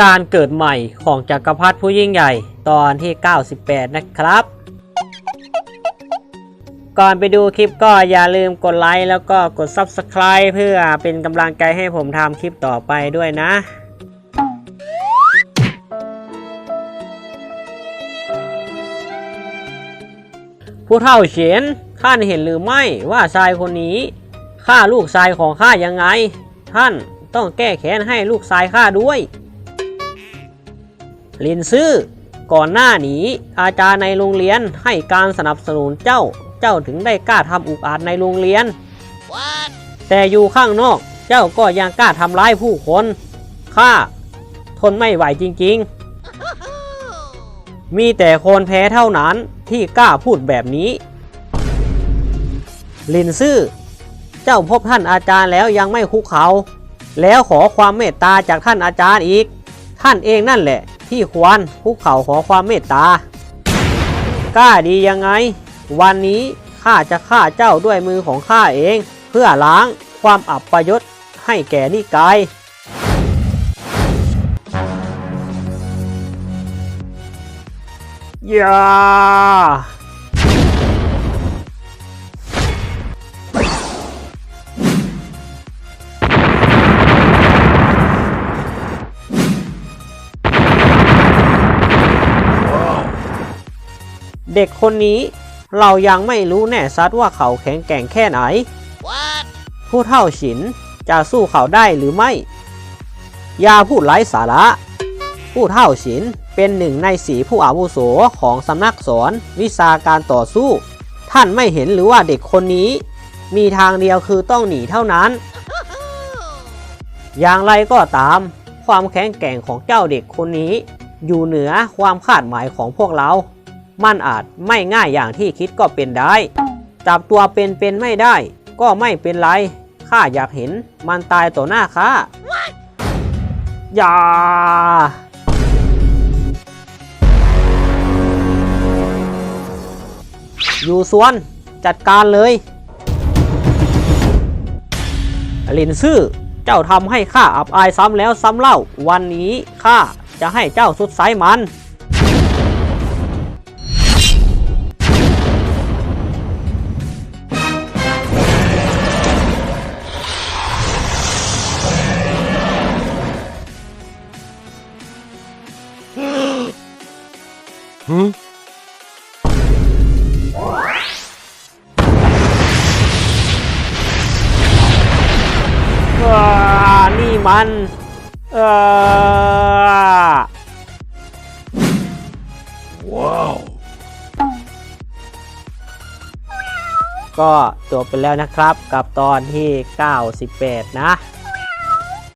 การเกิดใหม่ของจักรพรรดิผู้ยิ่งใหญ่ตอนที่ 98 นะครับ ก่อนไปดูคลิปก็อย่าลืมกดไลค์แล้วก็กด Subscribe เพื่อเป็นกำลังใจให้ผมทำคลิปต่อไปด้วยนะผู้เฒ่าเฉียนท่านเห็นหรือไม่ว่าชายคนนี้ฆ่าลูกชายของข้ายังไง ท่านต้องแก้แค้นให้ลูกชายข้าด้วย ลินซื่อก่อนหน้านี้ อาจารย์ในโรงเรียนให้การสนับสนุนเจ้า เจ้าถึงได้กล้าทำอุกอาจในโรงเรียนแต่อยู่ข้างนอก เจ้าก็ยังกล้าทำร้ายผู้คน ข้าทนไม่ไหวจริงๆ มีแต่คนแพ้เท่านั้นที่กล้าพูดแบบนี้ลินซื่อ เจ้าพบท่านอาจารย์แล้วยังไม่คุกเขา แล้วขอความเมตตาจากท่านอาจารย์อีก ท่านเองนั่นแหละ ที่ควรคุกเข่าขอความเมตตากล้าดียังไง วันนี้ข้าจะฆ่าเจ้าด้วยมือของข้าเอง เพื่อล้างความอับประยศให้แก่นิกายอ เด็กคนนี้เรายังไม่รู้แน่ชัดว่าเขาแข็งแกร่งแค่ไหนผู้เท่าฉินจะสู้เขาได้หรือไม่ อย่าพูดไร้สาระ ผู้เท่าฉินเป็นหนึ่งในสีผู้อาวุโสของสำนักสอนวิชาการต่อสู้ ท่านไม่เห็นหรือว่าเด็กคนนี้ มีทางเดียวคือต้องหนีเท่านั้น อย่างไรก็ตาม ความแข็งแกร่งของเจ้าเด็กคนนี้ อยู่เหนือความคาดหมายของพวกเรา มันอาจไม่ง่ายอย่างที่คิดก็เป็นได้ จับตัวเป็นเป็นไม่ได้ ก็ไม่เป็นไร ข้าอยากเห็นมันตายต่อหน้าข้าอย่า อยู่สวนจัดการเลยลินซื่อเจ้าทำให้ข้าอับอายซ้ำแล้วซ้ำเล่า วันนี้ข้าจะให้เจ้าสุดสายมัน อ่านี่มันเออว้าว ก็จบไปแล้วนะครับกับตอนที่ 98 นะ